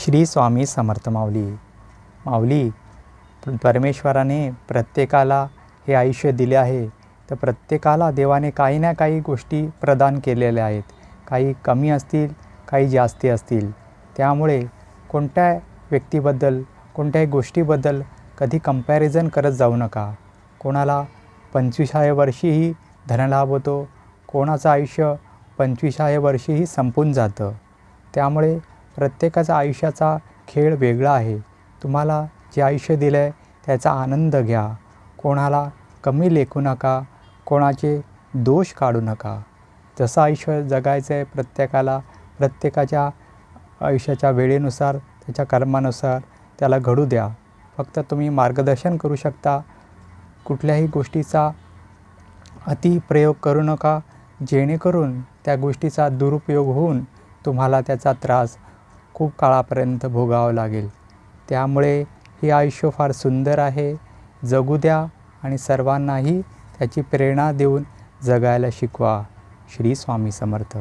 श्री स्वामी समर्थ माऊली. माऊली परमेश्वराने प्रत्येकाला हे आयुष्य दिले आहे. तर प्रत्येकाला देवाने काही ना काही गोष्टी प्रदान केलेल्या आहेत. काही कमी असतील काही जास्ती असतील. त्यामुळे कोणत्या व्यक्तीबद्दल कोणत्याही गोष्टीबद्दल कधी कंपॅरिझन करत जाऊ नका. कोणाला पंचवीसाव्या वर्षीही धनलाभ होतो कोणाचं आयुष्य पंचवीसाव्या वर्षीही संपून जातं. त्यामुळे प्रत्येकाचा आयुष्याचा खेळ वेगळा आहे. तुम्हाला जे आयुष्य दिलं आहे त्याचा आनंद घ्या. कोणाला कमी लेखू नका कोणाचे दोष काढू नका. जसं आयुष्य जगायचं आहे प्रत्येकाला प्रत्येकाच्या आयुष्याच्या वेळेनुसार त्याच्या कर्मानुसार त्याला घडू द्या. फक्त तुम्ही मार्गदर्शन करू शकता. कुठल्याही गोष्टीचा अतिप्रयोग करू नका. जेणेकरून त्या गोष्टीचा दुरुपयोग होऊन तुम्हाला त्याचा त्रास खूप काळापर्यंत भोगावं लागेल. त्यामुळे हे आयुष्य फार सुंदर आहे. जगू द्या आणि सर्वांनाही त्याची प्रेरणा देऊन जगायला शिकवा. श्री स्वामी समर्थ.